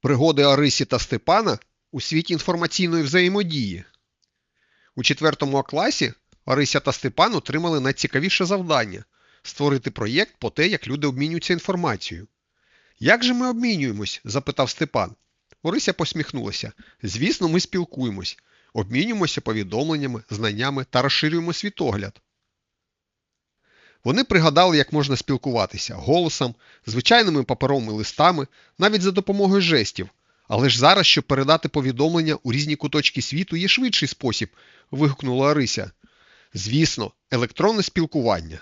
Пригоди Орисі та Степана у світі інформаційної взаємодії. У 4 класі Орися та Степан отримали найцікавіше завдання створити проєкт по те, як люди обмінюються інформацією. Як же ми обмінюємось? запитав Степан. Орися посміхнулася. Звісно, ми спілкуємось, обмінюємося повідомленнями, знаннями та розширюємо світогляд. Вони пригадали, як можна спілкуватися голосом, звичайними паперовими листами, навіть за допомогою жестів. Але ж зараз, щоб передати повідомлення у різні куточки світу, є швидший спосіб, вигукнула Орися. Звісно, електронне спілкування.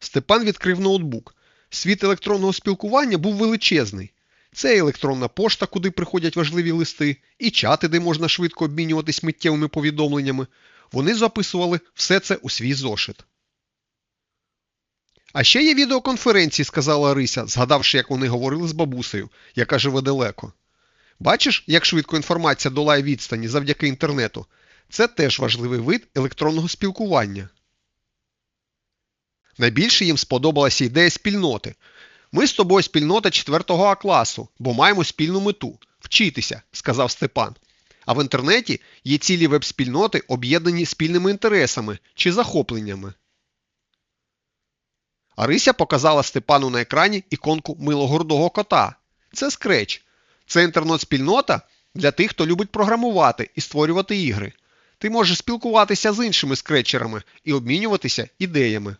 Степан відкрив ноутбук. Світ електронного спілкування був величезний. Це електронна пошта, куди приходять важливі листи, і чати, де можна швидко обмінюватись миттєвими повідомленнями. Вони записували все це у свій зошит. А ще є відеоконференції, сказала Орися, згадавши, як вони говорили з бабусею, яка живе далеко. Бачиш, як швидко інформація долає відстані завдяки інтернету. Це теж важливий вид електронного спілкування. Найбільше їм сподобалася ідея спільноти. Ми з тобою спільнота 4 А класу, бо маємо спільну мету вчитися, сказав Степан. А в інтернеті є цілі веб-спільноти, об'єднані спільними інтересами чи захопленнями. Арися показала Степану на екрані іконку милогордого кота. Це Scratch. Це інтернет-спільнота для тих, хто любить програмувати і створювати ігри. Ти можеш спілкуватися з іншими скретчерами і обмінюватися ідеями.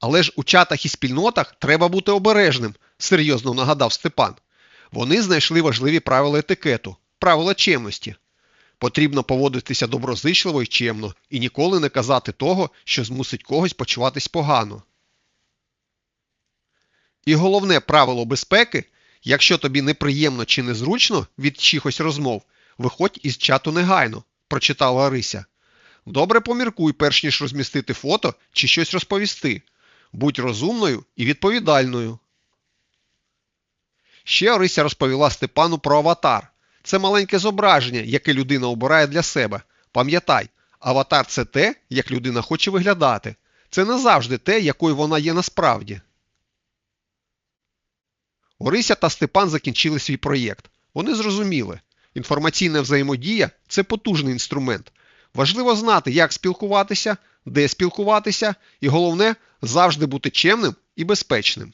Але ж у чатах і спільнотах треба бути обережним, серйозно нагадав Степан. Вони знайшли важливі правила етикету, правила чемності. Потрібно поводитися доброзичливо і чемно і ніколи не казати того, що змусить когось почуватись погано. І головне правило безпеки якщо тобі неприємно чи незручно від чихось розмов, виходь із чату негайно, прочитала Арися. Добре поміркуй, перш ніж розмістити фото чи щось розповісти. Будь розумною і відповідальною. Ще Орися розповіла Степану про аватар. Це маленьке зображення, яке людина обирає для себе. Пам'ятай, аватар це те, як людина хоче виглядати. Це не завжди те, якою вона є насправді. Орися та Степан закінчили свій проєкт. Вони зрозуміли, інформаційна взаємодія це потужний інструмент. Важливо знати, як спілкуватися, де спілкуватися, і головне завжди бути чемним і безпечним.